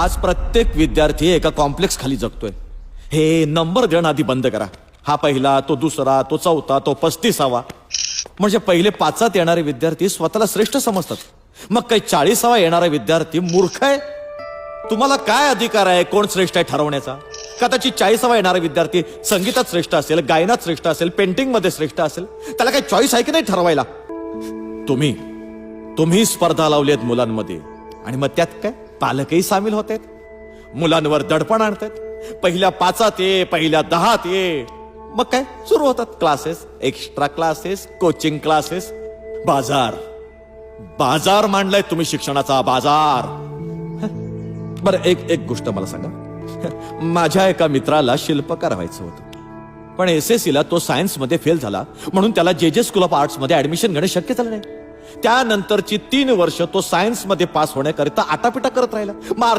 आज प्रत्येक विद्यार्थी एका कॉम्प्लेक्स खाली जगतोय. हे नंबर देणं आधी बंद करा. हा पहिला तो दुसरा तो चौथा तो पस्तीसावा. म्हणजे पहिले पाचात येणारे विद्यार्थी स्वतःला श्रेष्ठ समजतात. मग काही चाळीसावा येणारा विद्यार्थी मूर्ख आहे? तुम्हाला काय अधिकार आहे? कोण श्रेष्ठ आहे ठरवण्याचा? कदाचित चाळीसावा येणारा विद्यार्थी संगीतात श्रेष्ठ असेल गायनात श्रेष्ठ असेल पेंटिंगमध्ये श्रेष्ठ असेल त्याला काही चॉईस आहे की नाही ठरवायला? तुम्ही तुम्ही स्पर्धा लावली आहेत मुलांमध्ये. आणि मग त्यात काय? पालकही सामील होते मुलांवर दडपण आणतात. पहिल्या पाचात ये पहिल्या दहात ये. मग काय सुरू होतात classes extra classes coaching classes बाजार. बाजार मांडलाय तुम्ही शिक्षणाचा बाजार. बरं एक एक गोष्ट मला सांगा. माझ्या एका मित्राला शिल्पकार व्हायचं होतं. पण एस एस ला तो सायन्समध्ये फेल झाला. म्हणून त्याला जे जे स्कूल ऑफ आर्ट्समध्ये ऍडमिशन घेणं शक्य झालं नाही. त्यानंतरची तीन वर्ष तो सायन्समध्ये पास होण्याकरिता आटापिटा करत राहिला. मार